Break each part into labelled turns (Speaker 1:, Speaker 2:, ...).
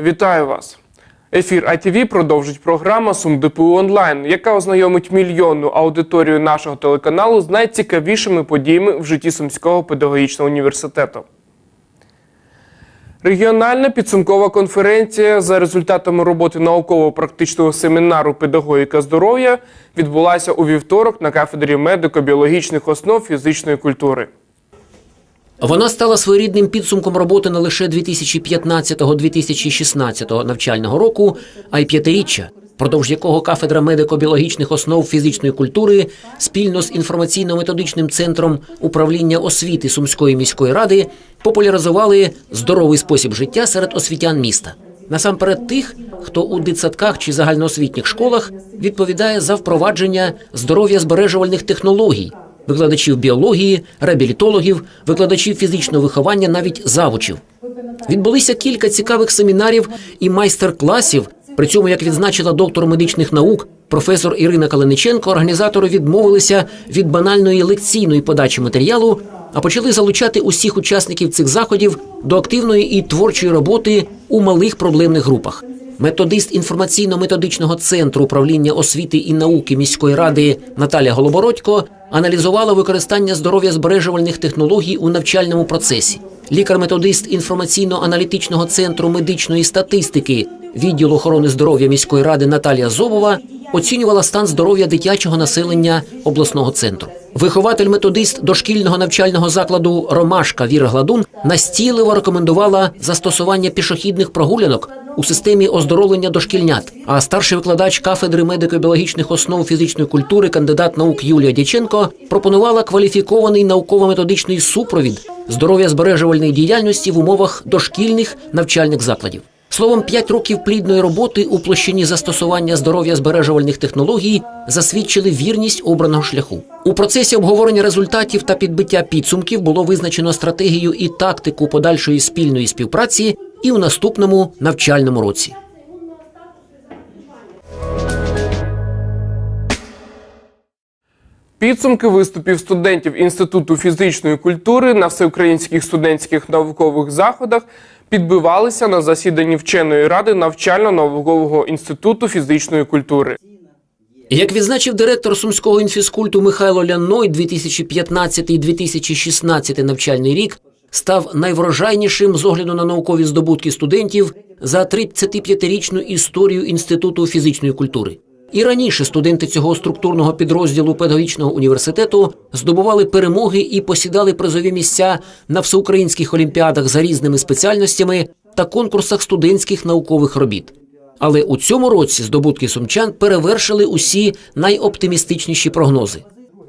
Speaker 1: Вітаю вас! Ефір ITV продовжить програма Сум ДПУ онлайн, яка ознайомить мільйонну аудиторію нашого телеканалу з найцікавішими подіями в житті Сумського педагогічного університету. Регіональна підсумкова конференція за результатами роботи науково-практичного семінару Педагогіка здоров'я відбулася у вівторок на кафедрі медико-біологічних основ фізичної культури.
Speaker 2: Вона стала своєрідним підсумком роботи не лише 2015-2016 навчального року, а й п'ятиріччя, продовж якого кафедра медико-біологічних основ фізичної культури спільно з інформаційно-методичним центром управління освіти Сумської міської ради популяризували здоровий спосіб життя серед освітян міста. Насамперед тих, хто у дитсадках чи загальноосвітніх школах відповідає за впровадження здоров'я збережувальних технологій, викладачів біології, реабілітологів, викладачів фізичного виховання, навіть завучів. Відбулися кілька цікавих семінарів і майстер-класів. При цьому, як відзначила доктор медичних наук, професор Ірина Калиниченко, організатори відмовилися від банальної лекційної подачі матеріалу, а почали залучати усіх учасників цих заходів до активної і творчої роботи у малих проблемних групах. Методист інформаційно-методичного центру управління освіти і науки міської ради Наталя Голобородько аналізувала використання здоров'я збережувальних технологій у навчальному процесі. Лікар-методист інформаційно-аналітичного центру медичної статистики відділу охорони здоров'я міської ради Наталія Зобова оцінювала стан здоров'я дитячого населення обласного центру. Вихователь-методист дошкільного навчального закладу Ромашка Віра Гладун настійливо рекомендувала застосування пішохідних прогулянок у системі оздоровлення дошкільнят. А старший викладач кафедри медико-біологічних основ фізичної культури, кандидат наук Юлія Дяченко пропонувала кваліфікований науково-методичний супровід здоров'я збережувальної діяльності в умовах дошкільних навчальних закладів. Словом, п'ять років плідної роботи у площині застосування здоров'я збережувальних технологій засвідчили вірність обраного шляху. У процесі обговорення результатів та підбиття підсумків було визначено стратегію і тактику подальшої спільної співпраці і у наступному навчальному році.
Speaker 1: Підсумки виступів студентів Інституту фізичної культури на всеукраїнських студентських наукових заходах підбивалися на засіданні вченої ради навчально-наукового інституту фізичної культури.
Speaker 2: Як відзначив директор сумського інфіскульту Михайло Ляной, 2015-2016 навчальний рік став найврожайнішим з огляду на наукові здобутки студентів за 35-річну історію інституту фізичної культури. І раніше студенти цього структурного підрозділу педагогічного університету здобували перемоги і посідали призові місця на всеукраїнських олімпіадах за різними спеціальностями та конкурсах студентських наукових робіт. Але у цьому році здобутки сумчан перевершили усі найоптимістичніші прогнози.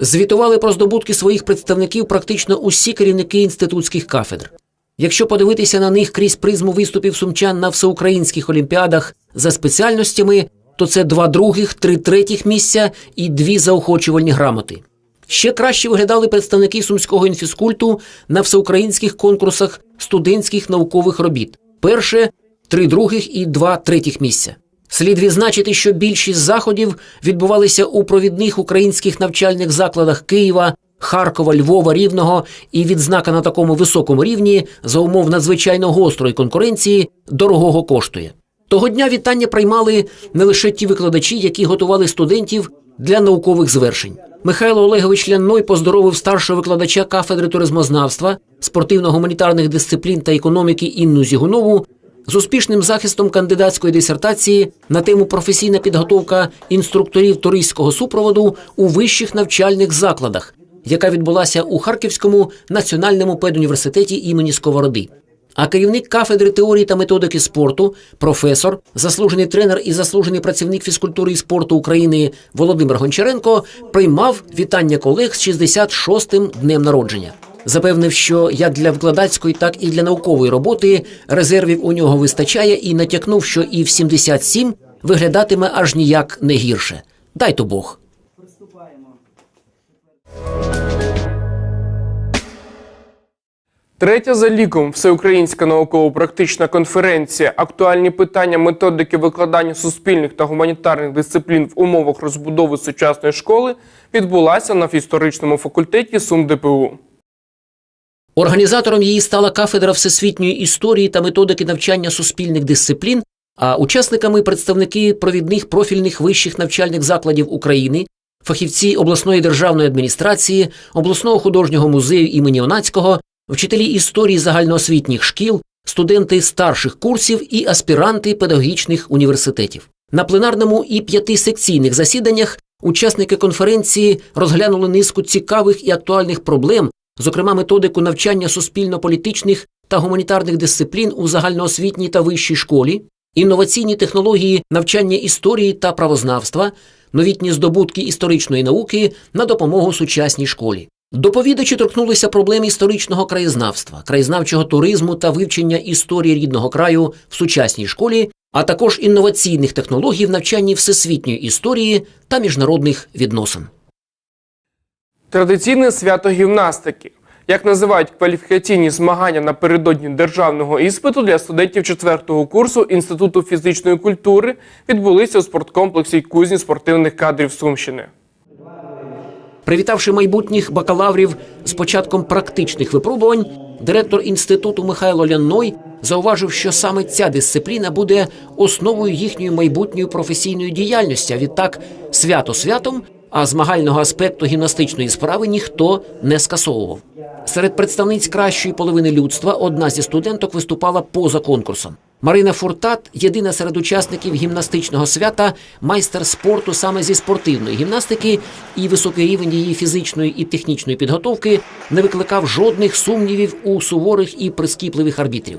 Speaker 2: Звітували про здобутки своїх представників практично усі керівники інститутських кафедр. Якщо подивитися на них крізь призму виступів сумчан на всеукраїнських олімпіадах за спеціальностями, то це два других, три третіх місця і дві заохочувальні грамоти. Ще краще виглядали представники сумського інфіскульту на всеукраїнських конкурсах студентських наукових робіт. Перше три других і два третіх місця. Слід відзначити, що більшість заходів відбувалися у провідних українських навчальних закладах Києва, Харкова, Львова, Рівного, і відзнака на такому високому рівні за умов надзвичайно гострої конкуренції дорогого коштує. Того дня вітання приймали не лише ті викладачі, які готували студентів для наукових звершень. Михайло Олегович Ляной поздоровив старшого викладача кафедри туризмознавства, спортивно-гуманітарних дисциплін та економіки Інну Зігунову з успішним захистом кандидатської дисертації на тему професійна підготовка інструкторів туристського супроводу у вищих навчальних закладах, яка відбулася у Харківському національному педуніверситеті імені Сковороди. А керівник кафедри теорії та методики спорту, професор, заслужений тренер і заслужений працівник фізкультури і спорту України Володимир Гончаренко приймав вітання колег з 66-м днем народження. Запевнив, що як для викладацької, так і для наукової роботи резервів у нього вистачає, і натякнув, що і в 77 виглядатиме аж ніяк не гірше. Дай то Бог.
Speaker 1: Третя за ліком всеукраїнська науково-практична конференція Актуальні питання методики викладання суспільних та гуманітарних дисциплін в умовах розбудови сучасної школи відбулася на історичному факультеті СумДПУ.
Speaker 2: Організатором її стала кафедра всесвітньої історії та методики навчання суспільних дисциплін, а учасниками представники провідних профільних вищих навчальних закладів України, фахівці обласної державної адміністрації, обласного художнього музею імені Онацького, вчителі історії загальноосвітніх шкіл, студенти старших курсів і аспіранти педагогічних університетів. На пленарному і п'ятисекційних засіданнях учасники конференції розглянули низку цікавих і актуальних проблем, зокрема методику навчання суспільно-політичних та гуманітарних дисциплін у загальноосвітній та вищій школі, інноваційні технології навчання історії та правознавства, новітні здобутки історичної науки на допомогу сучасній школі. Доповідачі торкнулися проблем історичного краєзнавства, краєзнавчого туризму та вивчення історії рідного краю в сучасній школі, а також інноваційних технологій в навчанні всесвітньої історії та міжнародних відносин.
Speaker 1: Традиційне свято гімнастики. Як називають кваліфікаційні змагання напередодні державного іспиту для студентів 4-го курсу Інституту фізичної культури, відбулися у спорткомплексі кузні спортивних кадрів Сумщини.
Speaker 2: Привітавши майбутніх бакалаврів з початком практичних випробувань, директор інституту Михайло Лянной зауважив, що саме ця дисципліна буде основою їхньої майбутньої професійної діяльності. А відтак, свято святом, а змагального аспекту гімнастичної справи ніхто не скасовував. Серед представниць кращої половини людства одна зі студенток виступала поза конкурсом. Марина Фуртат, єдина серед учасників гімнастичного свята, майстер спорту саме зі спортивної гімнастики, і високий рівень її фізичної і технічної підготовки не викликав жодних сумнівів у суворих і прискіпливих арбітрів.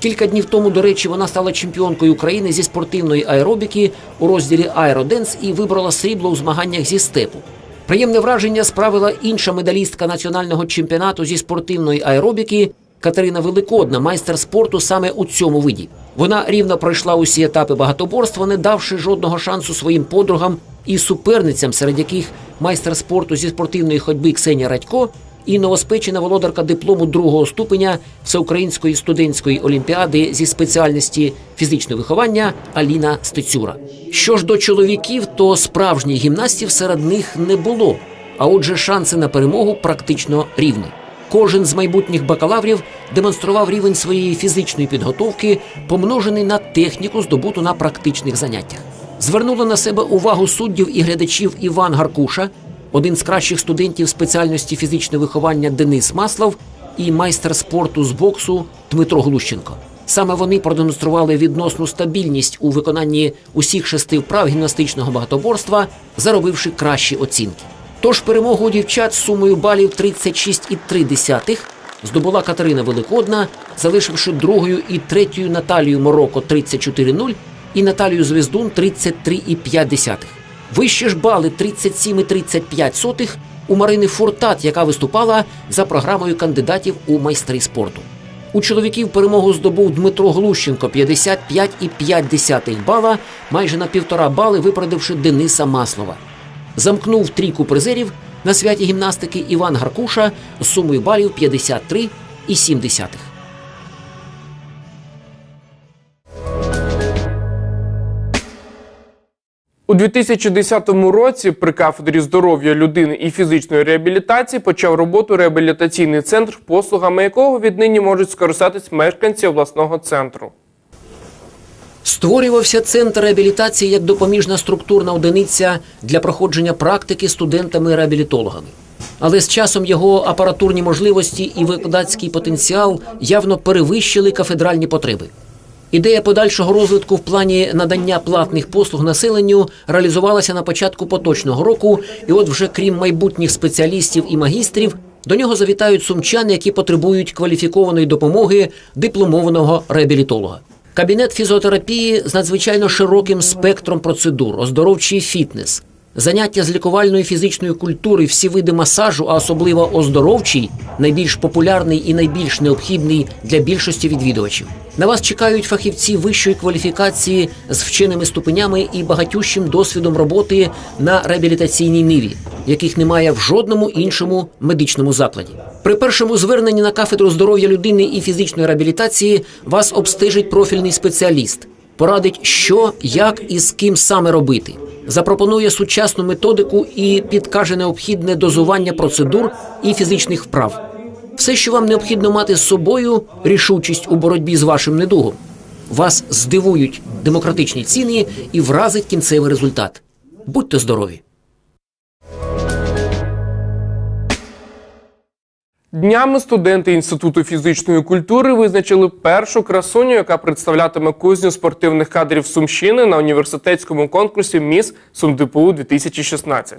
Speaker 2: Кілька днів тому, до речі, вона стала чемпіонкою України зі спортивної аеробіки у розділі Аероденс і вибрала срібло у змаганнях зі степу. Приємне враження справила інша медалістка національного чемпіонату зі спортивної аеробіки Катерина Великодна, майстер спорту саме у цьому виді. Вона рівно пройшла усі етапи багатоборства, не давши жодного шансу своїм подругам і суперницям, серед яких майстер спорту зі спортивної ходьби Ксенія Радько і новоспечена володарка диплому другого ступеня Всеукраїнської студентської олімпіади зі спеціальності фізичне виховання Аліна Стецюра. Що ж до чоловіків, то справжніх гімнастів серед них не було. А отже, шанси на перемогу практично рівні. Кожен з майбутніх бакалаврів демонстрував рівень своєї фізичної підготовки, помножений на техніку, здобуту на практичних заняттях. Звернули на себе увагу суддів і глядачів Іван Гаркуша, один з кращих студентів спеціальності фізичне виховання Денис Маслов і майстер спорту з боксу Дмитро Глущенко. Саме вони продемонстрували відносну стабільність у виконанні усіх шести вправ гімнастичного багатоборства, заробивши кращі оцінки. Тож перемогу дівчат з сумою балів 36,3 здобула Катерина Великодна, залишивши другою і третьою Наталію Мороко 34,0 і Наталію Звездун 33,5. Вище ж бали 37,35 у Марини Фуртат, яка виступала за програмою кандидатів у майстри спорту. У чоловіків перемогу здобув Дмитро Глущенко 55,5 бала, майже на півтора бали випередивши Дениса Маслова. Замкнув трійку призерів на святі гімнастики Іван Гаркуша з сумою балів 53,7.
Speaker 1: У 2010 році при кафедрі здоров'я людини і фізичної реабілітації почав роботу реабілітаційний центр, послугами якого віднині можуть скористатись мешканці обласного центру.
Speaker 2: Створювався центр реабілітації як допоміжна структурна одиниця для проходження практики студентами-реабілітологами. Але з часом його апаратурні можливості і викладацький потенціал явно перевищили кафедральні потреби. Ідея подальшого розвитку в плані надання платних послуг населенню реалізувалася на початку поточного року, і от вже крім майбутніх спеціалістів і магістрів, до нього завітають сумчани, які потребують кваліфікованої допомоги дипломованого реабілітолога. Кабінет фізіотерапії з надзвичайно широким спектром процедур, оздоровчий фітнес, заняття з лікувальної фізичної культури, всі види масажу, а особливо оздоровчий, найбільш популярний і найбільш необхідний для більшості відвідувачів. На вас чекають фахівці вищої кваліфікації з вченими ступенями і багатющим досвідом роботи на реабілітаційній ниві, яких немає в жодному іншому медичному закладі. При першому зверненні на кафедру здоров'я людини і фізичної реабілітації вас обстежить профільний спеціаліст, порадить, що, як і з ким саме робити. Запропонує сучасну методику і підкаже необхідне дозування процедур і фізичних вправ. Все, що вам необхідно мати з собою, рішучість у боротьбі з вашим недугом. Вас здивують демократичні ціни і вразить кінцевий результат. Будьте здорові!
Speaker 1: Днями студенти Інституту фізичної культури визначили першу красуню, яка представлятиме кузню спортивних кадрів Сумщини на університетському конкурсі Міс СумДПУ 2016.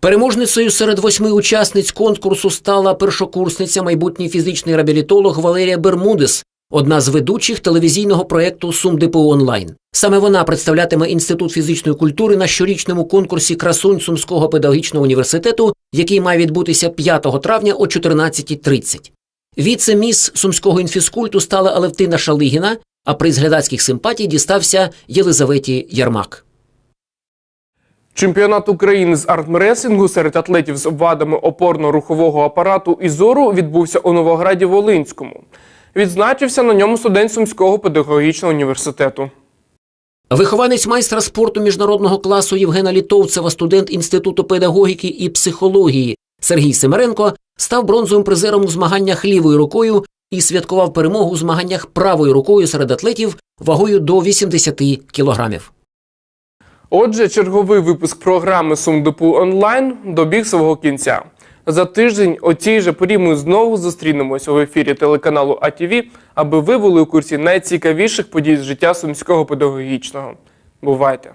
Speaker 2: Переможницею серед восьми учасниць конкурсу стала першокурсниця, майбутній фізичний реабілітолог Валерія Бермудес, одна з ведучих телевізійного проєкту СумДПУ онлайн. Саме вона представлятиме інститут фізичної культури на щорічному конкурсі красунь Сумського педагогічного університету, який має відбутися 5 травня о 14.30. Віце-міс сумського інфіскульту стала Алевтина Шалигіна, а приз глядацьких симпатій дістався Єлизаветі Ярмак.
Speaker 1: Чемпіонат України з артмреслінгу серед атлетів з вадами опорно-рухового апарату і зору відбувся у Новограді Волинському. Відзначився на ньому студент Сумського педагогічного університету.
Speaker 2: Вихованець майстра спорту міжнародного класу Євгена Літовцева, студент Інституту педагогіки і психології Сергій Семеренко став бронзовим призером у змаганнях лівою рукою і святкував перемогу у змаганнях правою рукою серед атлетів вагою до 80 кілограмів.
Speaker 1: Отже, черговий випуск програми СумДПУ онлайн добіг свого кінця. За тиждень о цій же порі ми знову зустрінемось в ефірі телеканалу АТВ, аби ви були у курсі найцікавіших подій з життя сумського педагогічного. Бувайте!